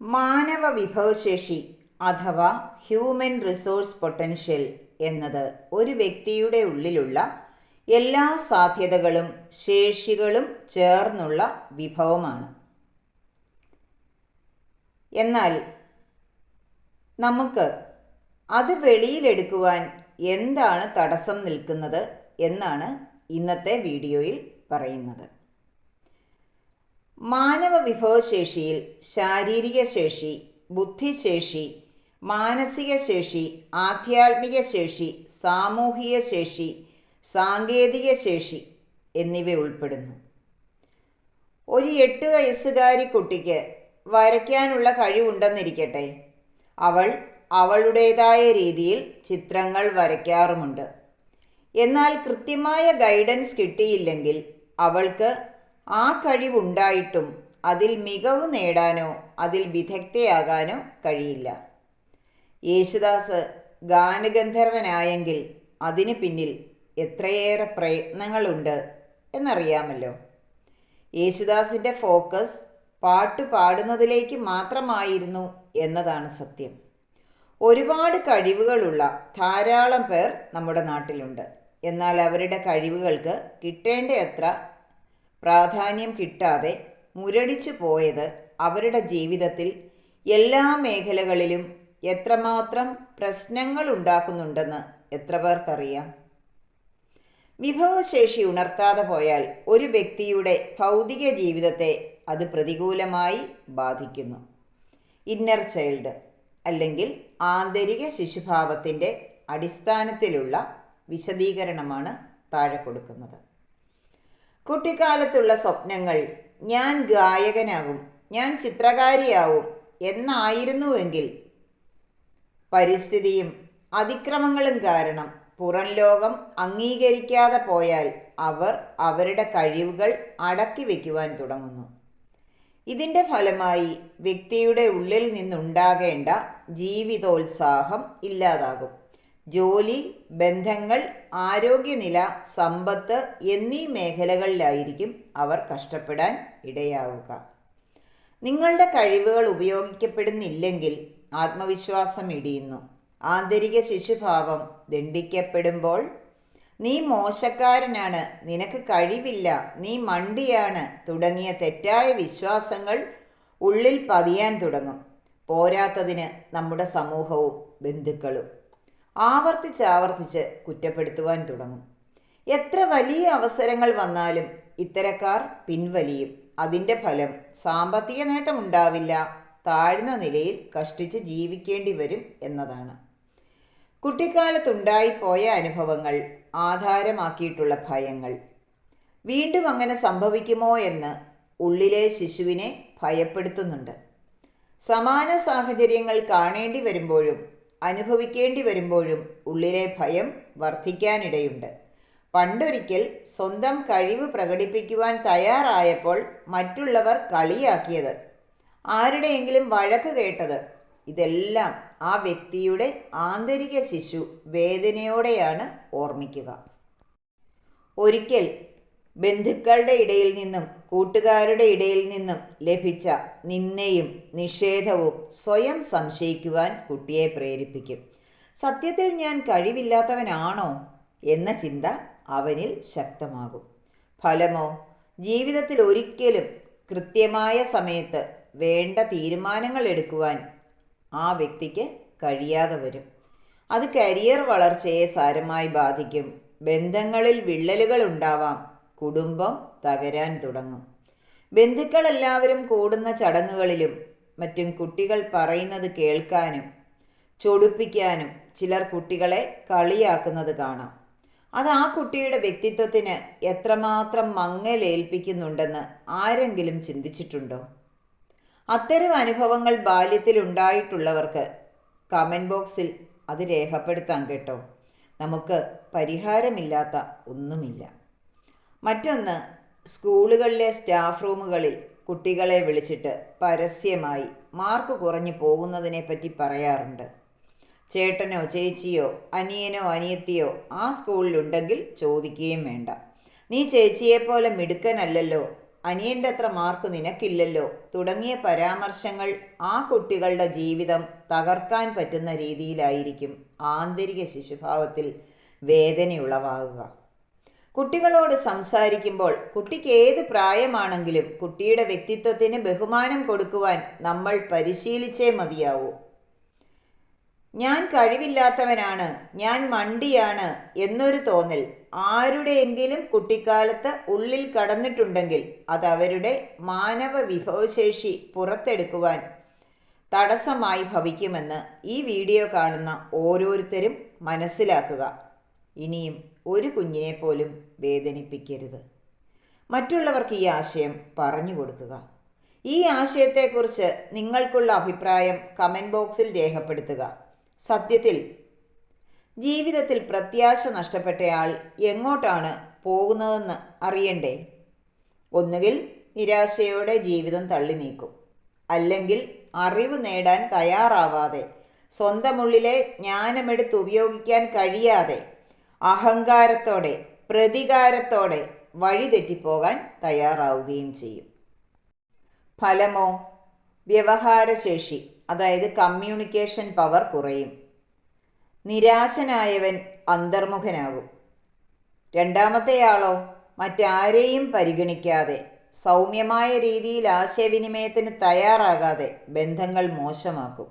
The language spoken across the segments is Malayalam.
മാനവ വിഭവശേഷി അഥവാ ഹ്യൂമൻ റിസോഴ്സ് പൊട്ടൻഷ്യൽ എന്നത് ഒരു വ്യക്തിയുടെ ഉള്ളിലുള്ള എല്ലാ സാധ്യതകളും ശേഷികളും ചേർന്നുള്ള വിഭവമാണ്. എന്നാൽ നമുക്ക് അത് വെളിയിലെടുക്കുവാൻ എന്താണ് തടസ്സം നിൽക്കുന്നത് എന്നാണ് ഇന്നത്തെ വീഡിയോയിൽ പറയുന്നത്. മാനവ വിഭവശേഷിയിൽ ശാരീരിക ശേഷി ബുദ്ധിശേഷി മാനസിക ശേഷി ആധ്യാത്മിക ശേഷി സാമൂഹിക ശേഷി സാങ്കേതിക ശേഷി എന്നിവ ഉൾപ്പെടുന്നു. ഒരു എട്ട് വയസ്സുകാരി കുട്ടിക്ക് വരയ്ക്കാനുള്ള കഴിവുണ്ടെന്നിരിക്കട്ടെ. അവൾ അവളുടേതായ രീതിയിൽ ചിത്രങ്ങൾ വരയ്ക്കാറുമുണ്ട്. എന്നാൽ കൃത്യമായ ഗൈഡൻസ് കിട്ടിയില്ലെങ്കിൽ അവൾക്ക് ആ കഴിവുണ്ടായിട്ടും അതിൽ മികവ് നേടാനോ അതിൽ വിദഗ്ധയാകാനോ കഴിയില്ല. യേശുദാസ് ഗാനഗന്ധർവനായെങ്കിൽ അതിനു പിന്നിൽ എത്രയേറെ പ്രയത്നങ്ങളുണ്ട് എന്നറിയാമല്ലോ. യേശുദാസിന്റെ ഫോക്കസ് പാട്ട് പാടുന്നതിലേക്ക് മാത്രമായിരുന്നു എന്നതാണ് സത്യം. ഒരുപാട് കഴിവുകളുള്ള ധാരാളം പേർ നമ്മുടെ നാട്ടിലുണ്ട്. എന്നാൽ അവരുടെ കഴിവുകൾക്ക് കിട്ടേണ്ട പ്രാധാന്യം കിട്ടാതെ മുരടിച്ചു പോയത് അവരുടെ ജീവിതത്തിൽ എല്ലാ മേഖലകളിലും എത്രമാത്രം പ്രശ്നങ്ങൾ ഉണ്ടാക്കുന്നുണ്ടെന്ന് എത്ര പേർക്കറിയാം? വിഭവശേഷി ഉണർത്താതെ പോയാൽ ഒരു വ്യക്തിയുടെ ഭൗതിക ജീവിതത്തെ അത് പ്രതികൂലമായി ബാധിക്കുന്നു. ഇന്നർ ചൈൽഡ് അല്ലെങ്കിൽ ആന്തരിക ശിശുഭാവത്തിന്റെ അടിസ്ഥാനത്തിലുള്ള വിശദീകരണമാണ് താഴെ കൊടുക്കുന്നത്. കുട്ടിക്കാലത്തുള്ള സ്വപ്നങ്ങൾ. ഞാൻ ഗായകനാകും. ഞാൻ ചിത്രകാരിയാവും എന്നായിരുന്നുവെങ്കിൽ. പരിസ്ഥിതിയും അതിക്രമങ്ങളും കാരണം പുറം ലോകം അംഗീകരിക്കാതെ പോയാൽ അവർ അവരുടെ കഴിവുകൾ അടക്കി വയ്ക്കുവാൻ തുടങ്ങുന്നു. ഇതിന്റെ ഫലമായി വ്യക്തിയുടെ ഉള്ളിൽ നിന്നുണ്ടാകേണ്ട ജീവിതോത്സാഹം ഇല്ലാതാകും. ജോലി ബന്ധങ്ങൾ ആരോഗ്യനില സമ്പത്ത് എന്നീ മേഖലകളിലായിരിക്കും അവർ കഷ്ടപ്പെടാൻ ഇടയാവുക. നിങ്ങളുടെ കഴിവുകൾ ഉപയോഗിക്കപ്പെടുന്നില്ലെങ്കിൽ ആത്മവിശ്വാസം ഇടിയുന്നു. ആന്തരിക ശിശുഭാവം ദണ്ഡിക്കപ്പെടുമ്പോൾ നീ മോശക്കാരനാണ് നിനക്ക് കഴിവില്ല നീ മണ്ടിയാണ് തുടങ്ങിയ തെറ്റായ വിശ്വാസങ്ങൾ ഉള്ളിൽ പതിയാൻ തുടങ്ങും. പോരാത്തതിന് നമ്മുടെ സമൂഹവും ബന്ധുക്കളും. ആവർത്തിച്ചാവർത്തിച്ച് കുറ്റപ്പെടുത്തുവാൻ തുടങ്ങും. എത്ര വലിയ അവസരങ്ങൾ വന്നാലും ഇത്തരക്കാർ പിൻവലിയും. അതിന്റെ ഫലം സാമ്പത്തിക നേട്ടമുണ്ടാവില്ല. താഴ്ന്ന നിലയിൽ കഷ്ടിച്ച് ജീവിക്കേണ്ടി വരും എന്നതാണ്. കുട്ടിക്കാലത്തുണ്ടായിപ്പോയ അനുഭവങ്ങൾ ആധാരമാക്കിയിട്ടുള്ള ഭയങ്ങൾ. വീണ്ടും അങ്ങനെ സംഭവിക്കുമോ എന്ന് ഉള്ളിലെ ശിശുവിനെ ഭയപ്പെടുത്തുന്നുണ്ട്. സമാന സാഹചര്യങ്ങൾ കാണേണ്ടി വരുമ്പോഴും അനുഭവിക്കേണ്ടി വരുമ്പോഴും ഉള്ളിലെ ഭയം വർദ്ധിക്കാനിടയുണ്ട് പണ്ടൊരിക്കൽ സ്വന്തം കഴിവ് പ്രകടിപ്പിക്കുവാൻ തയ്യാറായപ്പോൾ മറ്റുള്ളവർ കളിയാക്കിയത്. ആരുടെയെങ്കിലും വഴക്ക് കേട്ടത്. ഇതെല്ലാം ആ വ്യക്തിയുടെ ആന്തരിക ശിശു വേദനയോടെയാണ് ഓർമ്മിക്കുക. ഒരിക്കൽ ബന്ധുക്കളുടെ ഇടയിൽ നിന്നും കൂട്ടുകാരുടെ ഇടയിൽ നിന്നും ലഭിച്ച നിന്നയും നിഷേധവും സ്വയം സംശയിക്കുവാൻ കുട്ടിയെ പ്രേരിപ്പിക്കും. സത്യത്തിൽ ഞാൻ കഴിവില്ലാത്തവനാണോ എന്ന ചിന്ത അവനിൽ ശക്തമാകും. ഫലമോ? ജീവിതത്തിൽ ഒരിക്കലും കൃത്യമായ സമയത്ത് വേണ്ട തീരുമാനങ്ങൾ എടുക്കുവാൻ ആ വ്യക്തിക്ക് കഴിയാതെ വരും. അത് കരിയർ വളർച്ചയെ സാരമായി ബാധിക്കും. ബന്ധങ്ങളിൽ വിള്ളലുകൾ ഉണ്ടാവാം. കുടുംബം തകരാൻ തുടങ്ങും. ബന്ധുക്കളെല്ലാവരും കൂടുന്ന ചടങ്ങുകളിലും മറ്റും കുട്ടികൾ പറയുന്നത് കേൾക്കാനും ചൊടുപ്പിക്കാനും ചിലർ കുട്ടികളെ കളിയാക്കുന്നത് കാണാം. അത് ആ കുട്ടിയുടെ വ്യക്തിത്വത്തിന് എത്രമാത്രം മങ്ങലേൽപ്പിക്കുന്നുണ്ടെന്ന് ആരെങ്കിലും ചിന്തിച്ചിട്ടുണ്ടോ? അത്തരം അനുഭവങ്ങൾ ബാല്യത്തിൽ ഉണ്ടായിട്ടുള്ളവർക്ക് കമന്റ് ബോക്സിൽ അത് രേഖപ്പെടുത്താൻ കേട്ടോ. നമുക്ക് പരിഹാരമില്ലാത്ത ഒന്നുമില്ല. മറ്റൊന്ന് സ്കൂളുകളിലെ സ്റ്റാഫ് റൂമുകളിൽ കുട്ടികളെ വിളിച്ചിട്ട് പരസ്യമായി മാർക്ക് കുറഞ്ഞു പോകുന്നതിനെ പറ്റി പറയാറുണ്ട്. ചേട്ടനോ ചേച്ചിയോ അനിയനോ അനിയത്തിയോ ആ സ്കൂളിലുണ്ടെങ്കിൽ ചോദിക്കുകയും വേണ്ട. നീ ചേച്ചിയെപ്പോലെ മിടുക്കനല്ലല്ലോ. അനിയന്റെ അത്ര മാർക്ക് നിനക്കില്ലല്ലോ. തുടങ്ങിയ പരാമർശങ്ങൾ ആ കുട്ടികളുടെ ജീവിതം തകർക്കാൻ പറ്റുന്ന രീതിയിലായിരിക്കും ആന്തരിക ശിശുഭാവത്തിൽ വേദനയുളവാകുക. കുട്ടികളോട് സംസാരിക്കുമ്പോൾ കുട്ടിക്ക് ഏത് പ്രായമാണെങ്കിലും കുട്ടിയുടെ വ്യക്തിത്വത്തിന് ബഹുമാനം കൊടുക്കുവാൻ നമ്മൾ പരിശീലിച്ചേ മതിയാവൂ. ഞാൻ കഴിവില്ലാത്തവനാണ് ഞാൻ മണ്ടിയാണ് എന്നൊരു തോന്നൽ ആരുടെയെങ്കിലും കുട്ടിക്കാലത്ത് ഉള്ളിൽ കടന്നിട്ടുണ്ടെങ്കിൽ അത് അവരുടെ മാനവ വിഭവശേഷി പുറത്തെടുക്കുവാൻ തടസ്സമായി ഭവിക്കുമെന്ന് ഈ വീഡിയോ കാണുന്ന ഓരോരുത്തരും മനസ്സിലാക്കുക. ഇനിയും ഒരു കുഞ്ഞിനെ പോലും വേദനിപ്പിക്കരുത്. മറ്റുള്ളവർക്ക് ഈ ആശയം പറഞ്ഞു കൊടുക്കുക. ഈ ആശയത്തെക്കുറിച്ച് നിങ്ങൾക്കുള്ള അഭിപ്രായം കമന്റ് ബോക്സിൽ രേഖപ്പെടുത്തുക. സത്യത്തിൽ ജീവിതത്തിൽ പ്രത്യാശ നഷ്ടപ്പെട്ടയാൾ എങ്ങോട്ടാണ് പോകുന്നതെന്ന് അറിയണ്ടേ? ഒന്നുകിൽ നിരാശയോടെ ജീവിതം തള്ളി നീക്കും. അല്ലെങ്കിൽ അറിവ് നേടാൻ തയ്യാറാവാതെ സ്വന്തമുള്ളിലെ ജ്ഞാനമെടുത്ത് ഉപയോഗിക്കാൻ കഴിയാതെ അഹങ്കാരത്തോടെ പ്രതികാരത്തോടെ വഴിതെറ്റിപ്പോകാൻ തയ്യാറാവുകയും ചെയ്യും. ഫലമോ? വ്യവഹാരശേഷി അതായത് കമ്മ്യൂണിക്കേഷൻ പവർ കുറയും. നിരാശനായവൻ അന്തർമുഖനാകും. രണ്ടാമത്തെയാളോ? മറ്റാരെയും പരിഗണിക്കാതെ സൗമ്യമായ രീതിയിൽ ആശയവിനിമയത്തിന് തയ്യാറാകാതെ ബന്ധങ്ങൾ മോശമാക്കും.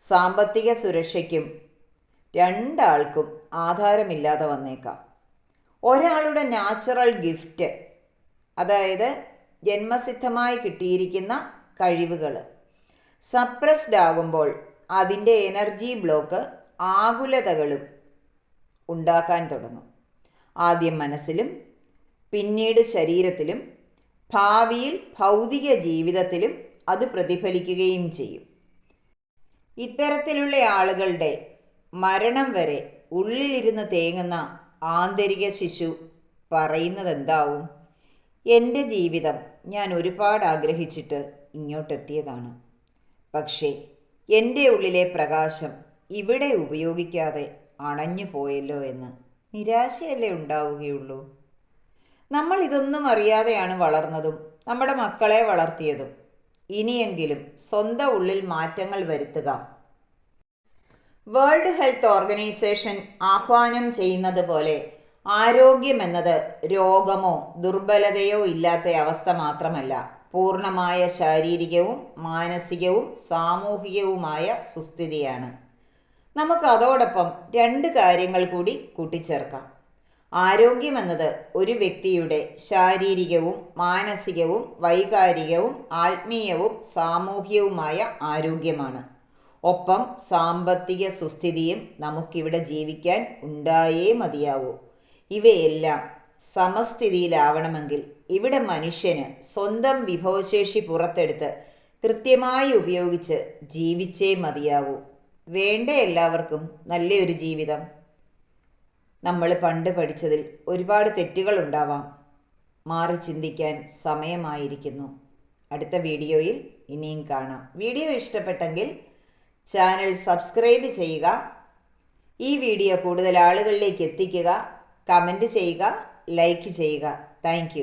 സാമ്പത്തിക സുരക്ഷയ്ക്കും രണ്ടാൾക്കും ആധാരമില്ലാതെ വന്നേക്കാം. ഒരാളുടെ നാച്ചുറൽ ഗിഫ്റ്റ് അതായത് ജന്മസിദ്ധമായി കിട്ടിയിരിക്കുന്ന കഴിവുകൾ സപ്രസ്ഡ് ആകുമ്പോൾ അതിന്റെ എനർജി ബ്ലോക്ക് ആകുലതകളും ഉണ്ടാക്കാൻ തുടങ്ങും. ആദ്യം മനസ്സിലും പിന്നീട് ശരീരത്തിലും ഭാവിയിൽ ഭൗതിക ജീവിതത്തിലും അത് പ്രതിഫലിക്കുകയും ചെയ്യും. ഇത്തരത്തിലുള്ള ആളുകളുടെ മരണം വരെ ഉള്ളിലിരുന്ന് തേങ്ങുന്ന ആന്തരിക ശിശു പറയുന്നതെന്താവും? എന്റെ ജീവിതം ഞാൻ ഒരുപാട് ആഗ്രഹിച്ചിട്ട് ഇങ്ങോട്ടെത്തിയതാണ്. പക്ഷേ എന്റെ ഉള്ളിലെ പ്രകാശം ഇവിടെ ഉപയോഗിക്കാതെ അണഞ്ഞു പോയല്ലോ എന്ന് നിരാശയല്ലേ ഉണ്ടാവുകയുള്ളൂ? നമ്മൾ ഇതൊന്നും അറിയാതെയാണ് വളർന്നതും നമ്മുടെ മക്കളെ വളർത്തിയതും. ഇനിയെങ്കിലും സ്വന്തം ഉള്ളിൽ മാറ്റങ്ങൾ വരുത്തുക വേൾഡ് ഹെൽത്ത് ഓർഗനൈസേഷൻ ആഹ്വാനം ചെയ്യുന്നത് പോലെ ആരോഗ്യമെന്നത് രോഗമോ ദുർബലതയോ ഇല്ലാത്ത അവസ്ഥ മാത്രമല്ല. പൂർണമായ ശാരീരികവും മാനസികവും സാമൂഹികവുമായ സുസ്ഥിതിയാണ്. നമുക്ക് അതോടൊപ്പം രണ്ട് കാര്യങ്ങൾ കൂടി കൂട്ടിച്ചേർക്കാം. ആരോഗ്യമെന്നത് ഒരു വ്യക്തിയുടെ ശാരീരികവും മാനസികവും വൈകാരികവും ആത്മീയവും സാമൂഹികവുമായ ആരോഗ്യമാണ്. ഒപ്പം സാമ്പത്തിക സുസ്ഥിതിയും നമുക്കിവിടെ ജീവിക്കാൻ ഉണ്ടായേ മതിയാവൂ. ഇവയെല്ലാം സമസ്ഥിതിയിലാവണമെങ്കിൽ ഇവിടെ മനുഷ്യന് സ്വന്തം വിഭവശേഷി പുറത്തെടുത്ത് കൃത്യമായി ഉപയോഗിച്ച് ജീവിച്ചേ മതിയാവൂ. വേണ്ട എല്ലാവർക്കും നല്ലൊരു ജീവിതം. നമ്മൾ പണ്ട് പഠിച്ചതിൽ ഒരുപാട് തെറ്റുകൾ ഉണ്ടാവാം. മാറി ചിന്തിക്കാൻ സമയമായിരിക്കുന്നു. അടുത്ത വീഡിയോയിൽ ഇനിയും കാണാം. വീഡിയോ ഇഷ്ടപ്പെട്ടെങ്കിൽ ചാനൽ സബ്സ്ക്രൈബ് ചെയ്യുക. ഈ വീഡിയോ കൂടുതൽ ആളുകളിലേക്ക് എത്തിക്കുക. കമന്റ് ചെയ്യുക. ലൈക്ക് ചെയ്യുക. താങ്ക്